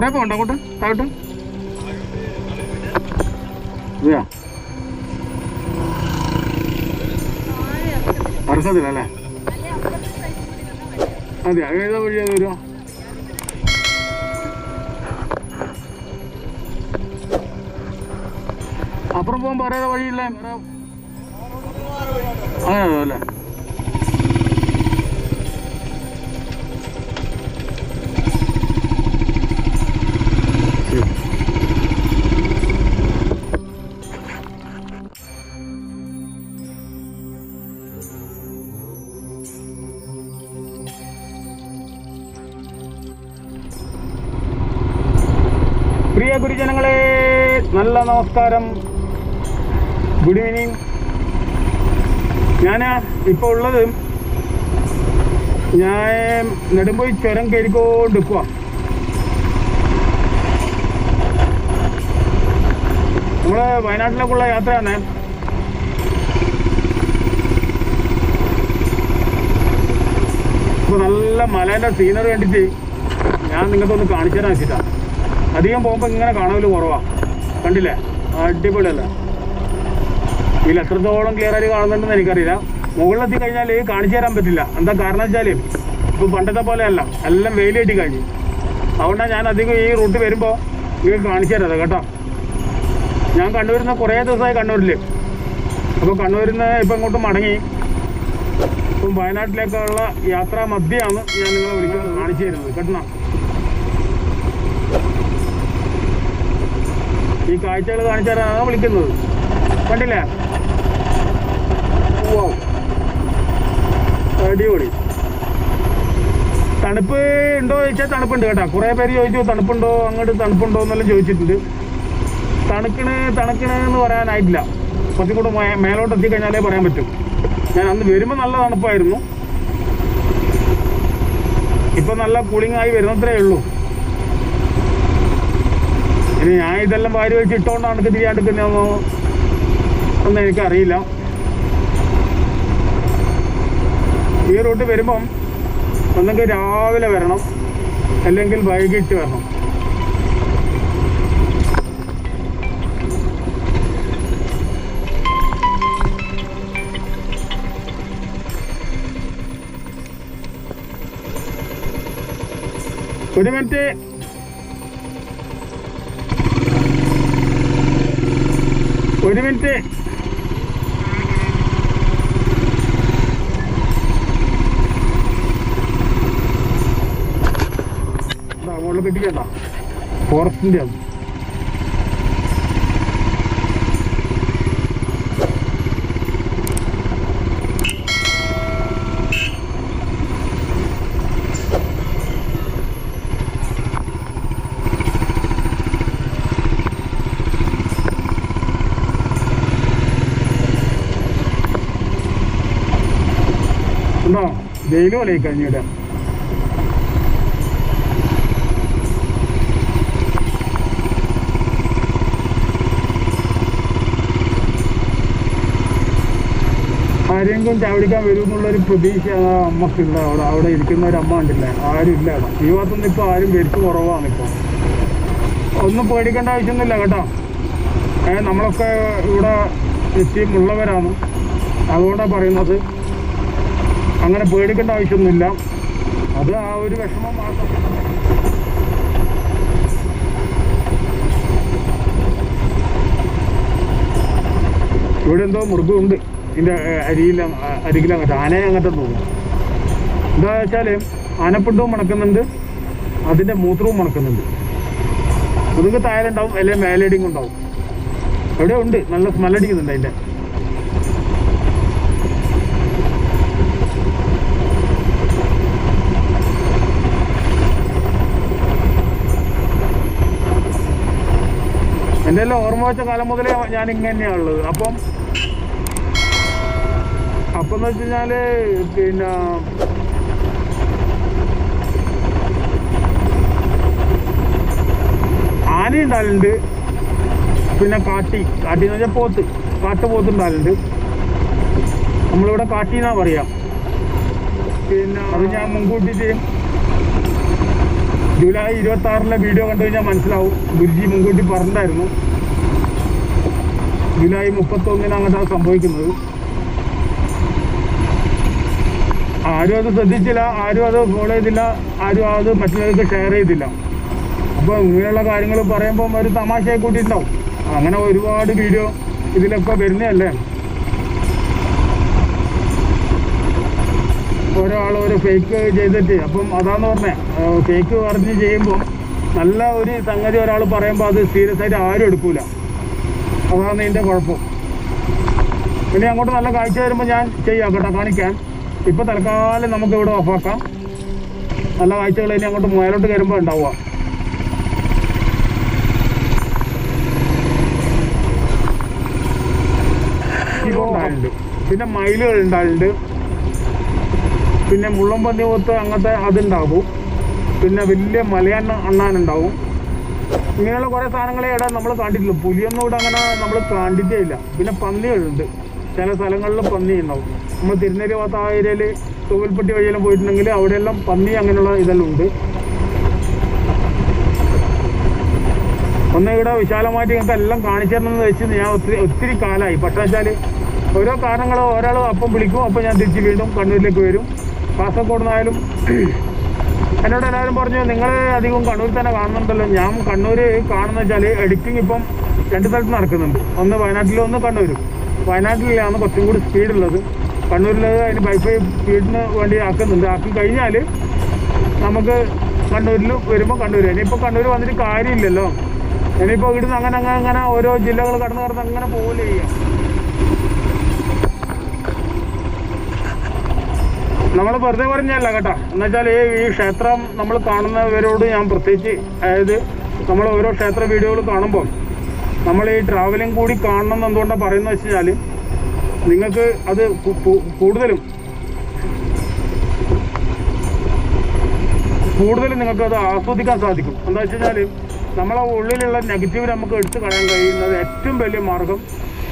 കുറെ പോകണ്ട അങ്ങോട്ട് താഴോട്ട്. ഇതെയാ അറക്കത്തില്ല അല്ലേ? അതെ ഏതാ വരുമോ അപ്പുറം പോകുമ്പോൾ വേറെ വഴിയില്ല അങ്ങനെ അല്ലേ? നല്ല നമസ്കാരം. ഗുഡ് ഈവനിങ് ഞാൻ ഇപ്പോൾ ഉള്ളത് ഞാൻ നെടുമ്പോയി ചുരം കയറിക്കൊണ്ട് നിൽക്കുക നമ്മൾ വയനാട്ടിലേക്കുള്ള യാത്രയാണ്. ഇപ്പൊ നല്ല മലേന്റെ സീനറി കണ്ടിട്ട് ഞാൻ നിങ്ങൾക്ക് ഒന്ന് കാണിച്ചു തരാൻ വെച്ചിട്ടാണ് അധികം പോകുമ്പോൾ ഇങ്ങനെ കാണാമല്ലോ കുറവാ. കണ്ടില്ലേ? അടിപൊളിയല്ല? ഇതിൽ എത്രത്തോളം ക്ലിയർ ആയിട്ട് കാണുന്നുണ്ടെന്ന് എനിക്കറിയില്ല. മുകളിലെത്തി കഴിഞ്ഞാൽ കാണിച്ചു തരാൻ പറ്റില്ല. എന്താ കാരണം വെച്ചാൽ ഇപ്പം പണ്ടത്തെ പോലെയല്ല എല്ലാം വെയിൽ കെട്ടി കഴിഞ്ഞു. അതുകൊണ്ടാണ് ഞാൻ അധികം ഈ റൂട്ട് വരുമ്പോൾ നിങ്ങൾക്ക് കാണിച്ചു തരാം കേട്ടോ. ഞാൻ കണ്ണൂരിന്ന് കുറേ ദിവസമായി കണ്ണൂരിൽ അപ്പോൾ കണ്ണൂരിൽ നിന്ന് ഇപ്പം ഇങ്ങോട്ട് മടങ്ങി. ഇപ്പം വയനാട്ടിലേക്കുള്ള യാത്രാ മധ്യയാണ് ഞാൻ നിങ്ങളെ വിളിക്കാൻ കാണിച്ചു തരുന്നത്. കേട്ടോ ഈ കാഴ്ചകൾ കാണിച്ചു തരാനാണ് വിളിക്കുന്നത്. കണ്ടില്ലേ. അടിപൊളി. തണുപ്പ് ഉണ്ടോ ചോദിച്ചാൽ തണുപ്പുണ്ട് കേട്ടോ. കുറേ പേര് ചോദിച്ചു തണുപ്പുണ്ടോ? അങ്ങോട്ട് തണുപ്പുണ്ടോ? എന്നെല്ലാം ചോദിച്ചിട്ടുണ്ട്. തണുക്കണ് തണുക്കണ് എന്ന് പറയാനായിട്ടില്ല. കുറച്ചും കൂടെ മേലോട്ട് എത്തിക്കഴിഞ്ഞാലേ പറയാൻ പറ്റും. ഞാൻ അന്ന് വരുമ്പോൾ നല്ല തണുപ്പായിരുന്നു. ഇപ്പൊ നല്ല കൂളിംഗ് ആയി വരുന്നത്രേ ഉള്ളൂ. ഇനി ഞാൻ ഇതെല്ലാം വാരി വെച്ച് ഇട്ടുകൊണ്ടാണ് എനിക്ക് ഒന്നും എനിക്കറിയില്ല. ഈ റൂട്ട് വരുമ്പം ഒന്നെങ്കിൽ രാവിലെ വരണം. അല്ലെങ്കിൽ വൈകിട്ട് വരണം. ഒരു മിനിറ്റ്. ഒരു മിനിറ്റ്. മുകളിൽ കിട്ടിക്കണ്ട. ഫോറസ്റ്റിന്റെ ആണ് ജയിലും പോലെ കഴിഞ്ഞിട്ട് ആരെങ്കിലും ചാവടിക്കാൻ വരും എന്നുള്ളൊരു പ്രതീക്ഷ ആ ഉണ്ടോ അവിടെ അവിടെ ഇരിക്കുന്ന ഒരു അമ്മ ഉണ്ടല്ലേ ആരും ഇല്ല അവിടെ. ഈ ഭാഗത്തൊന്നും ഇപ്പോൾ ആരും വരുത്ത് കുറവാണ് ഇപ്പോൾ ഒന്നും പേടിക്കേണ്ട ആവശ്യമൊന്നുമില്ല കേട്ടോ. ഏഹ് നമ്മളൊക്കെ ഇവിടെ എത്തിയുമുള്ളവരാണ് അതുകൊണ്ടാണ് പറയുന്നത്. അങ്ങനെ പേടിക്കേണ്ട ആവശ്യമൊന്നുമില്ല. അത് ആ ഒരു വിഷമം മാത്രം. ഇവിടെ എന്തോ മൃഗമുണ്ട്. ഇതിന്റെ അരിയില അരികിലങ്ങോട്ട് ആനയെ അങ്ങോട്ട് തോന്നുന്നു എന്താ വെച്ചാൽ ആനപ്പിണ്ടവും മണക്കുന്നുണ്ട്. അതിന്റെ മൂത്രവും മണക്കുന്നുണ്ട്. മുതുക് ഉണ്ടാവും അല്ലെങ്കിൽ മേലടിയും ഉണ്ടാവും എവിടെ ഉണ്ട്. നല്ല സ്മെല്ലടിക്കുന്നുണ്ട് അതിന്റെ എന്റെ എല്ലാം ഓർമ്മ വെച്ച കാലം മുതലേ ഞാൻ ഇങ്ങനെയാണുള്ളത് അപ്പം അപ്പം എന്ന് വെച്ച് പിന്നെ ആന ഉണ്ടാലുണ്ട് പിന്നെ കാട്ടി. കാട്ടി എന്ന് വെച്ചാൽ പോത്ത്. കാട്ട് പോത്ത് ഉണ്ടാലുണ്ട് നമ്മളിവിടെ കാട്ടി എന്നാ പറയാം. പിന്നെ അത് ഞാൻ മുൻകൂട്ടിയിട്ട് ജൂലൈ ഇരുപത്തി ആറിലെ വീഡിയോ കണ്ടു കഴിഞ്ഞാൽ മനസ്സിലാവും. ഗുരുജി മുൻകൂട്ടി പറഞ്ഞിട്ടായിരുന്നു ജൂലൈ മുപ്പത്തൊന്നിന് അങ്ങോട്ടാണ് സംഭവിക്കുന്നത്. ആരും അത് ശ്രദ്ധിച്ചില്ല ആരും അത് ഫോളോ ചെയ്തില്ല ആരും അത് മറ്റുള്ളവർക്ക് ഷെയർ ചെയ്തില്ല. അപ്പോൾ ഇങ്ങനെയുള്ള കാര്യങ്ങൾ പറയുമ്പോൾ ഒരു തമാശയെ കൂട്ടിയിട്ടുണ്ടാവും. അങ്ങനെ ഒരുപാട് വീഡിയോ ഇതിലൊക്കെ വരുന്നതല്ലേ? ഓരോ ആൾ ഓരോ ഫേക്ക് ചെയ്തിട്ട് അപ്പം അതാന്ന് പറഞ്ഞേ ഫേക്ക് പറഞ്ഞ് ചെയ്യുമ്പോൾ നല്ല ഒരു സംഗതി ഒരാൾ പറയുമ്പോൾ അത് സീരിയസ് ആയിട്ട് ആരും എടുക്കൂല. അതാണ് ഇതിന്റെ കുഴപ്പം. ഇനി അങ്ങോട്ട് നല്ല കാഴ്ച വരുമ്പോൾ ഞാൻ ചെയ്യാം കേട്ടോ കാണിക്കാൻ ഇപ്പം തൽക്കാലം നമുക്ക് ഇവിടെ ഓഫാക്കാം നല്ല കാഴ്ചകൾ ഇനി അങ്ങോട്ട് മുയലോട്ട് കയറുമ്പോൾ ഉണ്ടാവുക. പിന്നെ മയിലുകൾ ഉണ്ടായിട്ടുണ്ട്. പിന്നെ മുള്ളംപന്നി പോത്ത് അങ്ങനത്തെ അതുണ്ടാവും പിന്നെ വലിയ മലയണ്ണ അണ്ണാനുണ്ടാവും ഇങ്ങനെയുള്ള കുറേ സാധനങ്ങളെ ഇവിടെ നമ്മൾ കണ്ടിട്ടില്ല. പുലിയൊന്നും ഇവിടെ അങ്ങനെ നമ്മൾ കണ്ടിട്ടേ ഇല്ല. പിന്നെ പന്നികളുണ്ട്. ചില സ്ഥലങ്ങളിൽ പന്നി ഉണ്ടാവും നമ്മൾ തിരുനെല്ലി ഭാഗത്ത് ആ ഏരിയയിൽ തൂവൽപ്പെട്ടി വഴിയെല്ലാം പോയിട്ടുണ്ടെങ്കിൽ അവിടെയെല്ലാം പന്നി അങ്ങനെയുള്ള ഇതെല്ലാം ഉണ്ട്. ഒന്ന് ഇവിടെ വിശാലമായിട്ട് ഇങ്ങനത്തെ എല്ലാം കാണിച്ചു വെച്ച് ഞാൻ ഒത്തിരി ഒത്തിരി കാലമായി. പക്ഷേ വെച്ചാൽ ഓരോ കാരണങ്ങളോ ഒരാൾ അപ്പം വിളിക്കും അപ്പം ഞാൻ തിരിച്ച് വീണ്ടും കണ്ണൂരിലേക്ക് വരും. കാസർഗോഡ് നിന്നായാലും എന്നോട് എല്ലാവരും പറഞ്ഞു നിങ്ങൾ അധികം കണ്ണൂർ തന്നെ കാണുന്നുണ്ടല്ലോ. ഞാൻ കണ്ണൂർ കാണുന്ന വെച്ചാൽ എഡിറ്റിംഗ് ഇപ്പം രണ്ട് സ്ഥലത്ത് നടക്കുന്നുണ്ട്. ഒന്ന് വയനാട്ടിലും ഒന്ന് കണ്ണൂരും. വയനാട്ടിലാണ് കുറച്ചും കൂടി സ്പീഡുള്ളത് കണ്ണൂരിൽ അതിന് ബൈഫൈ സ്പീഡിന് വേണ്ടി ആക്കുന്നുണ്ട്. ആക്കി കഴിഞ്ഞാൽ നമുക്ക് കണ്ണൂരിൽ വരുമ്പോൾ കണ്ണൂർ ഇനിയിപ്പോൾ കണ്ണൂർ വന്നിട്ട് കാര്യമില്ലല്ലോ. ഇനിയിപ്പോൾ ഇവിടുന്ന് അങ്ങനെ അങ്ങനെ അങ്ങനെ ഓരോ ജില്ലകൾ കടന്നു കടന്ന് അങ്ങനെ പോകില്ല ചെയ്യാം. നമ്മൾ വെറുതെ പറഞ്ഞല്ല കേട്ടോ. എന്നുവെച്ചാൽ ഈ ക്ഷേത്രം നമ്മൾ കാണുന്നവരോട് ഞാൻ പ്രത്യേകിച്ച് അതായത് നമ്മൾ ഓരോ ക്ഷേത്ര വീഡിയോകൾ കാണുമ്പോൾ നമ്മൾ ഈ ട്രാവലിംഗ് കൂടി കാണണം എന്ന് എന്തുകൊണ്ടാണ് പറയുന്നത് വെച്ച് കഴിഞ്ഞാൽ നിങ്ങൾക്ക് അത് കൂടുതലും കൂടുതലും നിങ്ങൾക്ക് അത് ആസ്വദിക്കാൻ സാധിക്കും. എന്താ വെച്ച് കഴിഞ്ഞാൽ നമ്മളെ ഉള്ളിലുള്ള നെഗറ്റീവ് നമുക്ക് എടുത്തു കളയാൻ കഴിയുന്നത് ഏറ്റവും വലിയ മാർഗം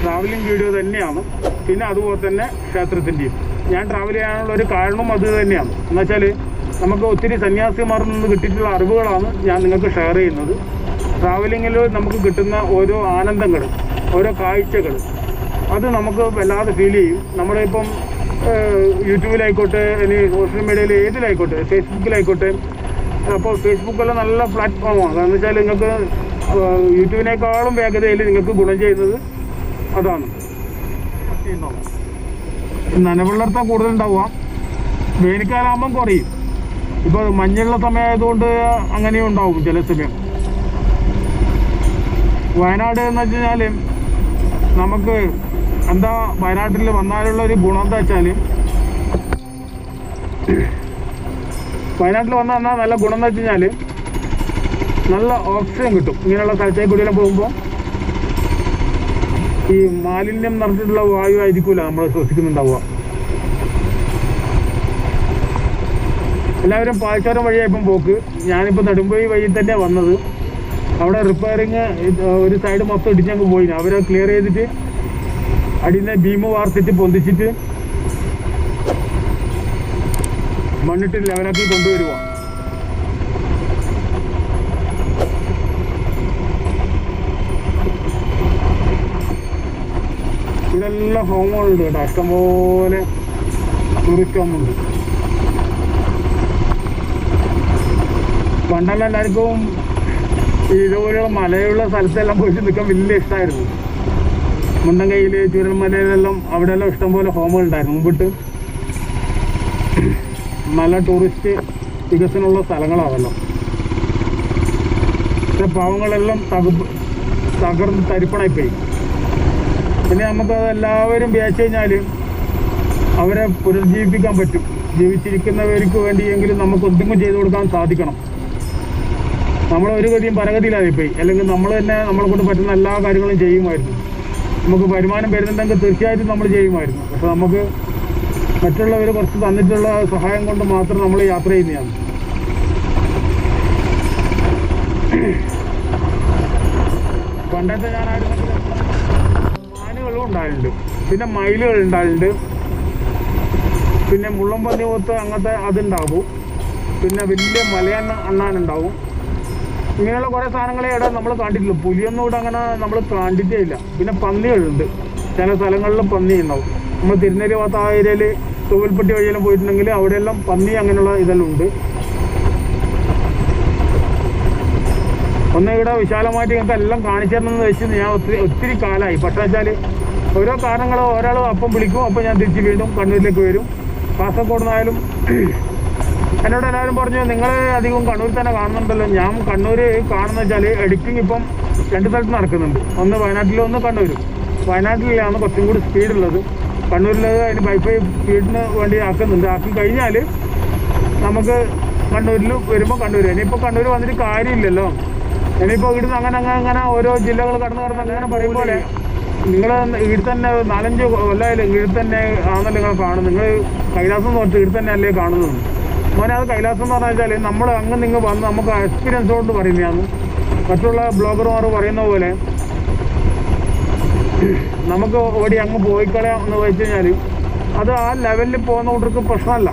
ട്രാവലിംഗ് വീഡിയോ തന്നെയാണ്. പിന്നെ അതുപോലെ തന്നെ ക്ഷേത്രത്തിന്റെയും ഞാൻ ട്രാവൽ ചെയ്യാനുള്ള ഒരു കാരണം അത് തന്നെയാണ്. എന്ന് വെച്ചാൽ നമുക്ക് ഒത്തിരി സന്യാസിമാരിൽ നിന്ന് കിട്ടിയിട്ടുള്ള അറിവുകളാണ് ഞാൻ നിങ്ങൾക്ക് ഷെയർ ചെയ്യുന്നത്. ട്രാവലിങ്ങിൽ നമുക്ക് കിട്ടുന്ന ഓരോ ആനന്ദങ്ങൾ ഓരോ കാഴ്ചകൾ അത് നമുക്ക് വല്ലാതെ ഫീൽ ചെയ്യും. നമ്മുടെ ഇപ്പം യൂട്യൂബിലായിക്കോട്ടെ അല്ലെങ്കിൽ സോഷ്യൽ മീഡിയയിൽ ഏതിലായിക്കോട്ടെ ഫേസ്ബുക്കിലായിക്കോട്ടെ അപ്പോൾ ഫേസ്ബുക്കെല്ലാം നല്ല പ്ലാറ്റ്ഫോമാണ് കാരണം വെച്ചാൽ നിങ്ങൾക്ക് യൂട്യൂബിനേക്കാളും വേഗതയിൽ നിങ്ങൾക്ക് ഗുണം ചെയ്യുന്നത് അതാണ്. നനവെള്ളർത്ത കൂടുതലുണ്ടാവുക. വേനൽക്കാലാകുമ്പം കുറയും. ഇപ്പോൾ മഞ്ഞുള്ള സമയമായതുകൊണ്ട് അങ്ങനെയും ഉണ്ടാവും ചില സമയം വയനാട് എന്ന് വെച്ച് കഴിഞ്ഞാൽ നമുക്ക് എന്താ വയനാട്ടിൽ വന്നാലുള്ള ഒരു ഗുണം എന്താ വെച്ചാൽ വയനാട്ടിൽ വന്നാൽ നല്ല ഗുണം എന്ന് വെച്ച് കഴിഞ്ഞാൽ നല്ല ഓക്സിജൻ കിട്ടും. ഇങ്ങനെയുള്ള സ്ഥലത്തേക്ക് കൂടിയെല്ലാം പോകുമ്പോൾ ഈ മാലിന്യം നിറഞ്ഞിട്ടുള്ള വായു ആയിരിക്കൂല നമ്മൾ ശ്വസിക്കുന്നുണ്ടാവുക. എല്ലാവരും പാൽച്ചാരം വഴിയായപ്പം പോക്ക്. ഞാനിപ്പോൾ നെടുമ്പൊഴി വഴി തന്നെ വന്നത്. അവിടെ റിപ്പയറിങ് ഒരു സൈഡ് മൊത്തം ഇടിച്ചങ്ങ് പോയി. അവരെ ക്ലിയർ ചെയ്തിട്ട് അടിയിൽ ബീമ് വാർത്തിട്ട് പൊന്തിച്ചിട്ട് മണ്ണിട്ട് ലെവലാക്കി കൊണ്ടുവരുക ഇതെല്ലാം ഹോമുകളുണ്ട് കേട്ടോ. അക്കം പോലെ ഹോമുണ്ട് പണ്ടെല്ലാം എല്ലാവർക്കും ഇതുപോലെയുള്ള മലയുള്ള സ്ഥലത്തെല്ലാം പോയിട്ട് നിൽക്കാൻ വലിയ ഇഷ്ടമായിരുന്നു മുണ്ടങ്കയിൽ ചുരൽമലയിലെല്ലാം അവിടെയെല്ലാം ഇഷ്ടംപോലെ ഹോമുകൾ ഉണ്ടായിരുന്നു. മുമ്പിട്ട് നല്ല ടൂറിസ്റ്റ് വികസനമുള്ള സ്ഥലങ്ങളാണല്ലോ. പക്ഷെ പാവങ്ങളെല്ലാം തകർന്ന് തകർന്ന് തരിപ്പണായി പോയി പിന്നെ നമുക്കത് എല്ലാവരും വിചാരിച്ചു കഴിഞ്ഞാൽ അവരെ പുനർജീവിപ്പിക്കാൻ പറ്റും. ജീവിച്ചിരിക്കുന്നവർക്ക് വേണ്ടിയെങ്കിലും നമുക്ക് എന്തെങ്കിലും ചെയ്തു കൊടുക്കാൻ സാധിക്കണം. നമ്മൾ ഒരു ഗതിയും പരഗതിയിലായിപ്പോയി അല്ലെങ്കിൽ നമ്മൾ തന്നെ നമ്മളെ കൊണ്ട് പറ്റുന്ന എല്ലാ കാര്യങ്ങളും ചെയ്യുമായിരുന്നു. നമുക്ക് വരുമാനം വരുന്നുണ്ടെങ്കിൽ തീർച്ചയായിട്ടും നമ്മൾ ചെയ്യുമായിരുന്നു. പക്ഷെ നമുക്ക് മറ്റുള്ളവർ കുറച്ച് തന്നിട്ടുള്ള സഹായം കൊണ്ട് മാത്രം നമ്മൾ യാത്ര ചെയ്യുന്നതാണ്. പണ്ടത്തെ മാനുകളും ഉണ്ടായിട്ടുണ്ട് പിന്നെ മയിലുകൾ ഉണ്ടായിട്ടുണ്ട്. പിന്നെ മുള്ളമ്പന്തി പോത്ത് അങ്ങനത്തെ അതുണ്ടാകും പിന്നെ വലിയ മലയണ്ണ അണ്ണാനുണ്ടാവും. ഇങ്ങനെയുള്ള കുറേ സാധനങ്ങളെ ഇവിടെ നമ്മൾ കണ്ടിട്ടുള്ളൂ പുലിയൊന്നും ഇവിടെ അങ്ങനെ നമ്മൾ കണ്ടിട്ടേ ഇല്ല പിന്നെ പന്നികളുണ്ട്. ചില സ്ഥലങ്ങളിലും പന്നി ഉണ്ടാവും. നമ്മൾ തിരുനെല്ലി ഭാഗത്ത് ആ ഏരിയയിൽ തൂവൽപ്പെട്ടി വഴിയെല്ലാം പോയിട്ടുണ്ടെങ്കിൽ അവിടെയെല്ലാം പന്നി അങ്ങനെയുള്ള ഇതെല്ലാം ഉണ്ട്. ഒന്ന് ഇവിടെ വിശാലമായിട്ട് ഞങ്ങൾക്ക് എല്ലാം കാണിച്ചു തരണമെന്ന് വെച്ച് ഞാൻ ഒത്തിരി ഒത്തിരി കാലമായി. പക്ഷേ വെച്ചാൽ ഓരോ കാരണങ്ങളോ ഒരാൾ അപ്പം വിളിക്കും അപ്പം ഞാൻ തിരിച്ച് വീണ്ടും കണ്ണൂരിലേക്ക് വരും. കാസർഗോഡ് നിന്നായാലും എന്നോട് എല്ലാവരും പറഞ്ഞു നിങ്ങൾ അധികം കണ്ണൂർ തന്നെ കാണുന്നുണ്ടല്ലോ. ഞാൻ കണ്ണൂർ കാണുന്ന വെച്ചാൽ എഡിറ്റിംഗ് ഇപ്പം രണ്ട് സ്ഥലത്ത് നടക്കുന്നുണ്ട്. ഒന്ന് വയനാട്ടിലും ഒന്ന് കണ്ണൂരും. വയനാട്ടിലാണ് കുറച്ചും കൂടി സ്പീഡുള്ളത് കണ്ണൂരിൽ അതിന് വൈഫൈ സ്പീഡിന് വേണ്ടി ആക്കുന്നുണ്ട്. ആക്കി കഴിഞ്ഞാൽ നമുക്ക് കണ്ണൂരിൽ വരുമ്പോൾ കണ്ണൂർ ഇനിയിപ്പോൾ കണ്ണൂർ വന്നിട്ട് കാര്യമില്ലല്ലോ. ഇനിയിപ്പോൾ ഇവിടുന്ന് അങ്ങനെ അങ്ങനെ അങ്ങനെ ഓരോ ജില്ലകൾ കടന്നു കടന്ന് അങ്ങനെ പറയും പോലെ നിങ്ങൾ ഇവിടെ തന്നെ നാലഞ്ച് കൊല്ലമായാലും ഇവിടെ തന്നെ ആണല്ലോ നിങ്ങൾ കാണുന്നത്. നിങ്ങൾ കൈലാസം എന്ന് പറഞ്ഞാൽ ഇവിടെ തന്നെ അല്ലേ കാണുന്നത്? മോനെ അത് കൈലാസം എന്ന് പറഞ്ഞു വെച്ചാൽ നമ്മൾ അങ്ങ് നിങ്ങൾ വന്ന് നമുക്ക് എക്സ്പീരിയൻസ് കൊണ്ട് പറയുന്നതാണ് മറ്റുള്ള ബ്ലോഗർമാർ പറയുന്ന പോലെ നമുക്ക് ഓടി അങ്ങ് പോയി കളയാം എന്ന് വെച്ച് കഴിഞ്ഞാൽ അത് ആ ലെവലിൽ പോകുന്ന കൂട്ടർക്ക് പ്രശ്നമല്ല.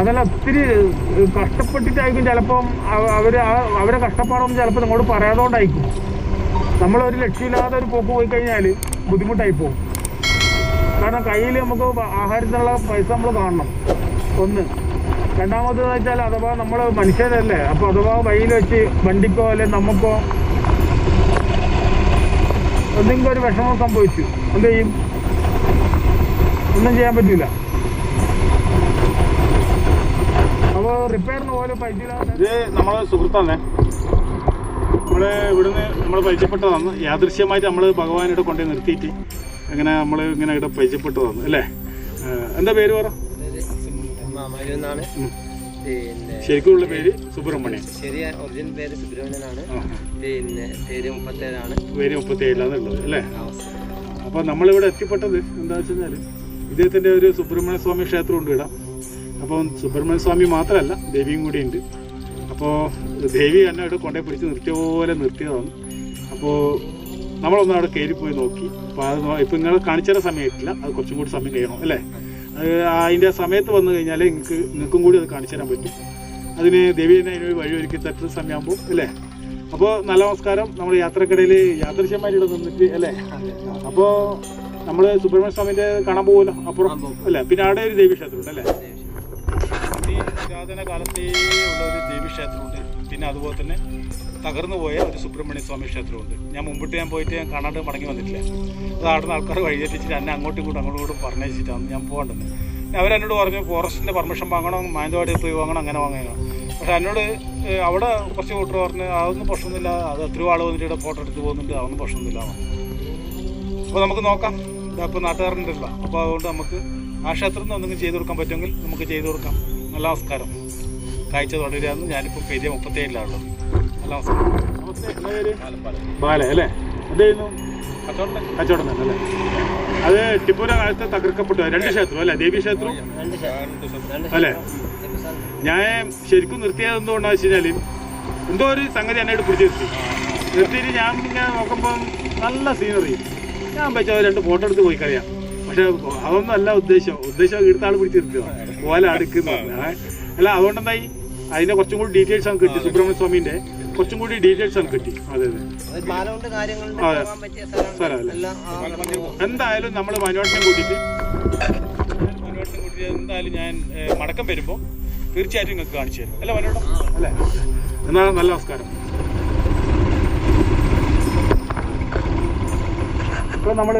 അതല്ല ഒത്തിരി കഷ്ടപ്പെട്ടിട്ടായിരിക്കും ചിലപ്പം അവർ അവർ കഷ്ടപ്പാടൊന്നും ചിലപ്പോൾ നിങ്ങളോട് പറയാതോണ്ടായിരിക്കും. നമ്മളൊരു ലക്ഷ്യമില്ലാതെ ഒരു പോക്ക് പോയി കഴിഞ്ഞാൽ ബുദ്ധിമുട്ടായി പോകും. കാരണം കയ്യിൽ നമുക്ക് ആഹാരത്തിനുള്ള പൈസ നമ്മൾ കാണണം. ഒന്ന്. രണ്ടാമത് വെച്ചാൽ അഥവാ നമ്മൾ മനുഷ്യരല്ലേ അപ്പോൾ അഥവാ വഴിയിൽ വെച്ച് വണ്ടിക്കോ അല്ലെങ്കിൽ നമുക്കോ എന്തെങ്കിലും ഒരു വിഷമം സംഭവിച്ചു എന്ത് ചെയ്യും? ഒന്നും ചെയ്യാൻ പറ്റില്ല റിപ്പയറിന് പോലും ഇത് നമ്മളെ സുഹൃത്താണ്. നമ്മൾ ഇവിടുന്ന് നമ്മൾ പരിചയപ്പെട്ടതാണ്. യാദൃശ്യമായിട്ട് നമ്മൾ ഭഗവാനിവിടെ കൊണ്ടുപോയി നിർത്തിയിട്ട് അങ്ങനെ നമ്മൾ ഇങ്ങനെ ഇവിടെ പരിചയപ്പെട്ടതാണ് അല്ലേ? എന്താ പേര് പറ? ശരിക്കുള്ള പേര് സുബ്രഹ്മണ്യൻ. ശരിയാ ഒറിജിനൽ പേര് സുബ്രഹ്മണ്യനാണ്. ആ പിന്നെ പേര് മുപ്പത്തേഴാണ്. പേര് മുപ്പത്തിയേഴിലാണ് ഉള്ളത് അല്ലേ? അപ്പൊ അപ്പോൾ നമ്മളിവിടെ എത്തിപ്പെട്ടത് എന്താ വെച്ച് കഴിഞ്ഞാൽ ഇദ്ദേഹത്തിന്റെ ഒരു സുബ്രഹ്മണ്യ സ്വാമി ക്ഷേത്രം ഉണ്ട് ഇവിടെ. അപ്പം സുബ്രഹ്മണ്യ സ്വാമി മാത്രമല്ല ദേവിയും കൂടി ഉണ്ട്. അപ്പോൾ ദേവി എന്നെ അവിടെ കൊണ്ടേ പിടിച്ച് നിർത്തിയ പോലെ നിർത്തിയതാണ്. അപ്പോൾ നമ്മളൊന്ന് അവിടെ കയറി പോയി നോക്കി. അപ്പോൾ അത് ഇപ്പം നിങ്ങൾ കാണിച്ചാൽ സമയത്തില്ല അത് കുറച്ചും കൂടി സമയം കഴിയണം അല്ലേ? അത് അതിന്റെ സമയത്ത് വന്നു കഴിഞ്ഞാൽ നിങ്ങൾക്ക് നിങ്ങൾക്കും കൂടി അത് കാണിച്ചു തരാൻ പറ്റും. അതിന് ദേവി തന്നെ അതിനൊരു വഴി ഒരുക്കി തട്ടുന്ന സമയമാകുമ്പോൾ അല്ലേ? അപ്പോൾ നല്ല നമസ്കാരം. നമ്മൾ യാത്രക്കിടയിൽ യാദൃശ്യമായിട്ട് ഇവിടെ നിന്നിട്ട് അല്ലേ? അപ്പോൾ നമ്മൾ സുബ്രഹ്മണ്യ സ്വാമിന്റെ കാണാൻ പോകുമല്ലോ അപ്പുറം അല്ലേ? പിന്നെ അവിടെ ഒരു ദേവി ക്ഷേത്രമുണ്ട് അല്ലേ? ഈ കാലത്തേ ഉള്ള ഒരു ദേവീക്ഷേത്രമുണ്ട്. പിന്നെ അതുപോലെ തന്നെ തകർന്നു പോയ ഒരു സുബ്രഹ്മണ്യ സ്വാമി ക്ഷേത്രമുണ്ട്. ഞാൻ മുമ്പിട്ട് ഞാൻ പോയിട്ട് ഞാൻ കാണാണ്ട് മടങ്ങി വന്നിട്ടില്ല. അത് അവിടുന്ന് ആൾക്കാർ വഴിതെറ്റിച്ചിട്ട് എന്നെ അങ്ങോട്ടും ഇങ്ങോട്ടും അങ്ങോട്ടും പറഞ്ഞിട്ടാണ് ഞാൻ പോകേണ്ടത്. അവരെന്നോട് പറഞ്ഞു ഫോറസ്റ്റിന്റെ പെർമിഷൻ വാങ്ങണം മാനന്തവാടി പോയി വാങ്ങണം അങ്ങനെ വാങ്ങണം. പക്ഷെ എന്നോട് അവിടെ കുറച്ച് കൂട്ടർ പറഞ്ഞ് അതൊന്നും പ്രശ്നമൊന്നുമില്ല. അത് എത്രയോ ആൾ വന്നിട്ട് ഇവിടെ ഫോട്ടോ എടുത്ത് പോകുന്നുണ്ട് അതൊന്നും പ്രശ്നമൊന്നുമില്ല. അപ്പോൾ നമുക്ക് നോക്കാം. ഇപ്പോൾ നാട്ടുകാരുണ്ടല്ലോ. അപ്പോൾ അതുകൊണ്ട് നമുക്ക് ആ ക്ഷേത്രത്തിൽ നിന്ന് എന്തെങ്കിലും ചെയ്തു കൊടുക്കാൻ പറ്റുമെങ്കിൽ നമുക്ക് ചെയ്തു കൊടുക്കാം. നല്ല നമസ്കാരം. കാഴ്ച തുടരുകയെന്ന് ഞാനിപ്പോൾ പെരിയ മുപ്പത്തേഴിലാണുള്ളത് നല്ല നമസ്കാരം. നമസ്തേ ബാല അല്ലേ? എന്ത് ചെയ്യുന്നു കച്ചവടം തന്നെ അല്ലേ? അത് ടിപ്പുര കാലത്ത് തകർക്കപ്പെട്ടു. രണ്ട് ക്ഷേത്രം അല്ലേ? ദേവി ക്ഷേത്രം. അല്ലേ? ഞാൻ ശരിക്കും നിർത്തിയത് എന്തുകൊണ്ടാന്ന് വെച്ച് കഴിഞ്ഞാൽ എന്തോ ഒരു സംഗതി എന്നോട് പിടിച്ചു നിർത്തി. നിർത്തിയിട്ട് ഞാൻ പിന്നെ നോക്കുമ്പം നല്ല സീനറി ഞാൻ വെച്ചാൽ രണ്ട് ഫോട്ടോ എടുത്ത് പോയി കളയാം. പക്ഷെ അതൊന്നും അല്ല ഉദ്ദേശം. ഉദ്ദേശം ഇവിടുത്തെ ആൾ പിടിച്ച് നിർത്തുക പോലെ അടുക്കുന്നത് അല്ല അതുകൊണ്ടെന്തായി? അതിന്റെ കുറച്ചും കൂടി ഡീറ്റെയിൽസ് ആണ് കിട്ടി സുബ്രഹ്മണ്യ സ്വാമിന്റെ കുറച്ചും കൂടി ഡീറ്റെയിൽസ് ആണ് കിട്ടി. അതെ അതെ. സ്ഥലമല്ലേ? എല്ലാം എന്തായാലും നമ്മൾ മനോട്ടിനെ കൂട്ടിയിട്ട് മനോട്ടിനെ കൂട്ടിയിട്ട് എന്തായാലും ഞാൻ മടക്കം വരുമ്പോൾ തീർച്ചയായിട്ടും നിങ്ങൾക്ക് കാണിച്ചു തരും. അല്ല മനോട്ടം അല്ലേ? എന്നാൽ നല്ല നമസ്കാരം. ഇപ്പോൾ നമ്മൾ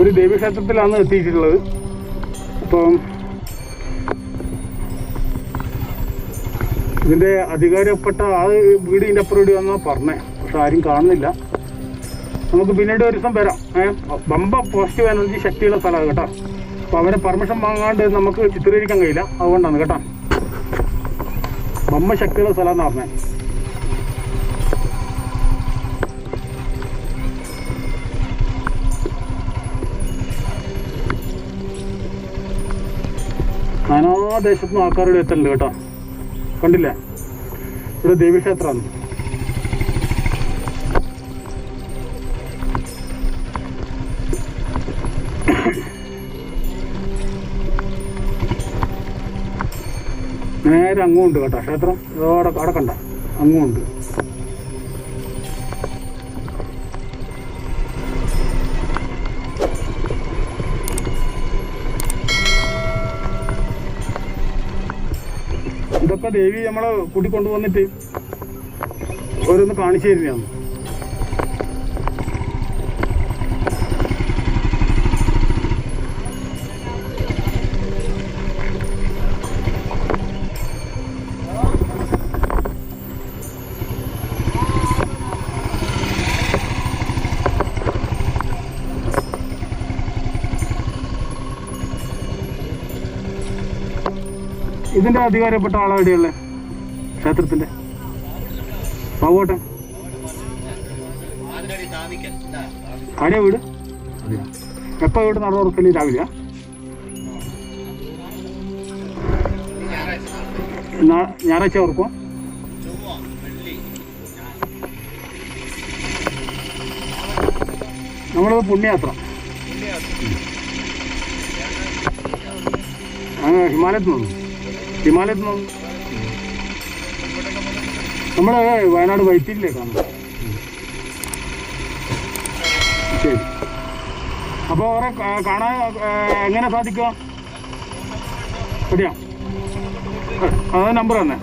ഒരു ദേവീക്ഷേത്രത്തിലാണ് എത്തിയിട്ടുള്ളത്. അപ്പം ഇതിന്റെ അധികാരപ്പെട്ട ആ വീട് ഇതിന്റെ അപ്പുറം ഇവിടെ വന്നാ പറഞ്ഞേ. പക്ഷെ ആരും കാണുന്നില്ല. നമുക്ക് പിന്നീട് ഒരു ദിവസം വരാം. ഏഹ് ബമ്പ പോസിറ്റീവ് എനർജി ശക്തിയുള്ള സ്ഥലമാണ് കേട്ടോ. അപ്പോൾ അവരെ പെർമിഷൻ വാങ്ങാണ്ട് നമുക്ക് ചിത്രീകരിക്കാൻ കഴിയില്ല. അതുകൊണ്ടാണ് കേട്ടോ. ബമ്പ ശക്തിയുള്ള സ്ഥലം എന്ന് പറഞ്ഞേ ആൾക്കാരോട് ആൾക്കാരുടെ എത്തലുണ്ട് കേട്ടോ. കണ്ടില്ലേ? ഇവിടെ ദേവീക്ഷേത്രമാണ് നേരെ അങ്ങുമുണ്ട് കേട്ടോ. ക്ഷേത്രം അവിടെ അടക്കണ്ട അങ്ങുമുണ്ട്. ഇതൊക്കെ ദേവി നമ്മളെ കൂട്ടിക്കൊണ്ടുവന്നിട്ട് ഓരോന്ന് കാണിച്ചു തരുന്നതാണ്. ഇതിന്റെ അധികാരപ്പെട്ട ആളെവിടെയുള്ള ക്ഷേത്രത്തിന്റെ. പാവോട്ടെ ആരെയാ വീട്? എപ്പോ വീട് നട തുറക്കൽ രാവിലെയാ? നാ- ഞായറാഴ്ച ഓർക്കും നമ്മളത് പുണ്യയാത്ര ഹിമാലയത്തിൽ നിന്നു ഹിമാലയത്തിൽ നമ്മുടെ വയനാട് വൈത്തിരിയിലേക്കാണ് ശരി. അപ്പോൾ അവരെ കാണാൻ എങ്ങനെ സാധിക്കുക? ശരിയാ ആ നമ്പർ തന്നെ.